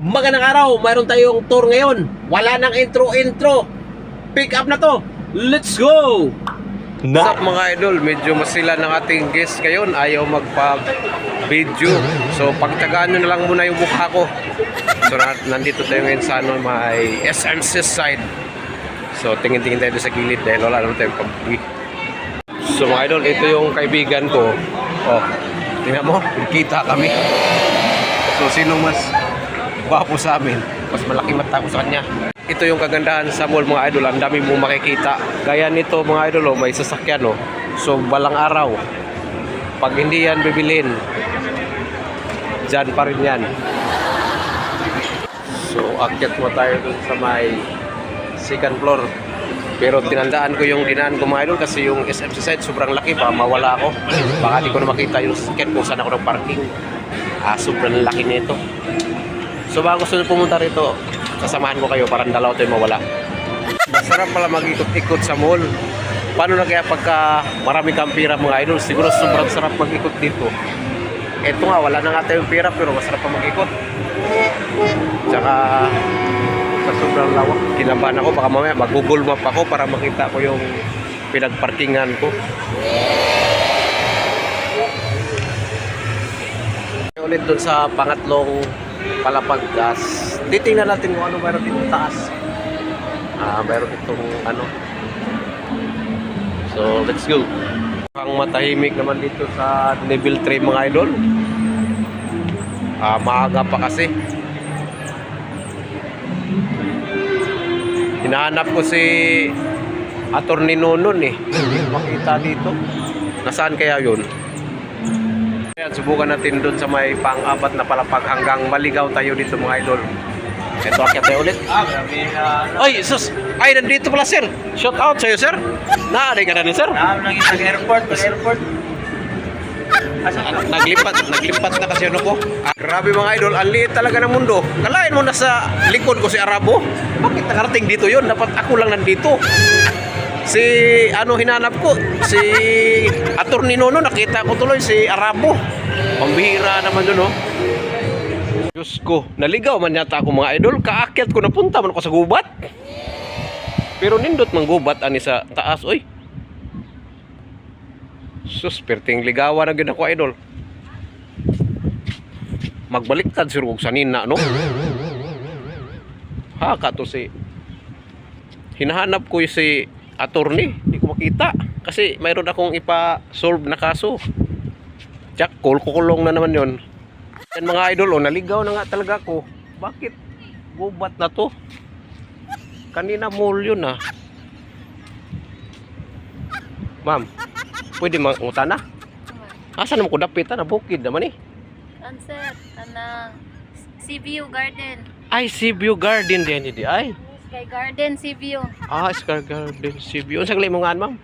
Magandang araw, mayroon tayong tour ngayon. Wala nang intro-intro. Pick up na to. Let's go! What's up mga idol? Medyo masila ng ating guest ngayon. Ayaw magpa-video. So pagtagaan nyo na lang muna yung mukha ko. So na- nandito tayo ngayon sa ano, may SMC side. So tingin-tingin tayo sa gilid dahil wala naman tayong pampi. So mga idol, ito yung kaibigan ko. Oh, tingnan mo, kita kami. So sino mas gwapo sa amin? Mas malaki mata ko sa kanya. Ito yung kagandahan sa mall mga idol. Ang dami mong makikita. Gaya nito mga idol, oh, may sasakyan. Oh. So balang araw, pag hindi yan bibilin, dyan pa rin yan. So akyat mo tayo dun sa may second floor. Pero tinandaan ko yung dinaan ko mga idol kasi yung SMC site sobrang laki pa mawala ako. Baka di ko na makita yung sasakyan kung saan ako ng parking. Ah, sobrang laki nito. So bago gusto pumunta rito, sasamahan ko kayo para dalaw tayo mawala. Masarap pala mag-ikot-ikot sa mall. Paano na kaya pagka marami kang pira mga idol? Siguro sobrang sarap mag-ikot dito. Eto nga, wala na nga tayong pira pero masarap pa mag-ikot. Tsaka sa sobrang lawak, kinabahan ako. Baka mamaya mag-google map ako para makita ko yung pinagparkingan ko. Ulit dun sa pangatlong palapag gas. Titingnan natin kung ano meron dito taas. Ah, meron itong ano. So, let's go. Ang matahimik naman dito sa level 3 mga idol. Ah, maaga pa kasi. Hinahanap ko si Attorney Nonon eh. Makita dito. Nasaan kaya yun? Ayan, subukan natin doon sa may pang-apat na palapag hanggang maligaw tayo dito mga idol. Ito akyat tayo ulit. Ah, grabe na. Ay, sus! Ay, nandito pala sir! Shout out sa'yo sir! Naaray ka na rin sir! Ah, lagi sa airport, airport. Naglipat, naglipat na kasi ano ko. Ah, grabe mga idol, ang liit talaga ng mundo. Kalain mo na sa likod ko si Arabo. Bakit nakarating dito yon? Dapat ako lang nandito. Si ano hinanap ko, si Attorney Nono, nakita ko tuloy si Arabo. Pambihira naman doon, oh. Diyos ko, naligaw man yata ako mga idol. Kaakyat ko napunta man ako sa gubat. Pero nindot mang gubat ani sa taas, oy. Sus, perting ligawan na gid ako idol. Magbaliktad si Rugog sa nina, no? Ha, kato si... Hinahanap ko si attorney. Hindi ko makita. Kasi mayroon akong ipa-solve na kaso. Jack, kukulong na naman yon. Yan mga idol, oh, naligaw na nga talaga ako. Bakit? Gubat na to. Kanina mall yun ah. Ma'am, pwede manguta na? Asa naman ko dapit na bukid naman eh. Answer, anang Seaview Garden. Ay, Seaview Garden din hindi ay. Sky Garden, Seaview. Ah, Scar Garden Seaview. Unsa gali mo nga ma'am?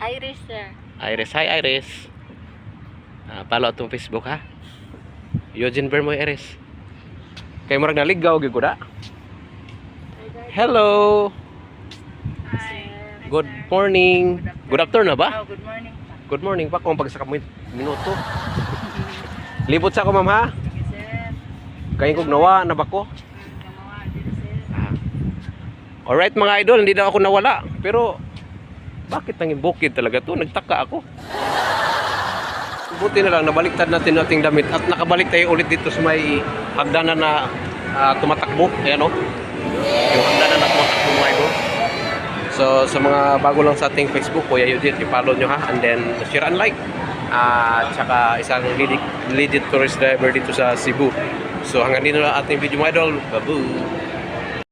Irish, sir. Iris, hi Iris. Ah, follow atong Facebook ha. Eugene Bermoy Iris. Kay murag naligaw gyud ko da. Hello. Hi. Good morning. Good afternoon na ba? Oh, good morning. Good morning pa kung pag sa kamit minuto. Libot sa ako ma'am ha. Kaya kog nawa na ba ko? Alright mga idol, hindi na ako nawala. Pero bakit nanging bukid talaga to? Nagtaka ako. Buti na lang, nabaliktad natin nating damit at nakabalik tayo ulit dito sa may hagdanan na ah, tumatakbo. Ayan o. Yung hagdanan na tumatakbo mga idol. So sa mga bago lang sa ating Facebook, Kuya Eugene, i-follow nyo ha. And then share and like. At saka isang legit, legit tourist driver dito sa Cebu. So hanggang dito na ating video mga idol. Babu!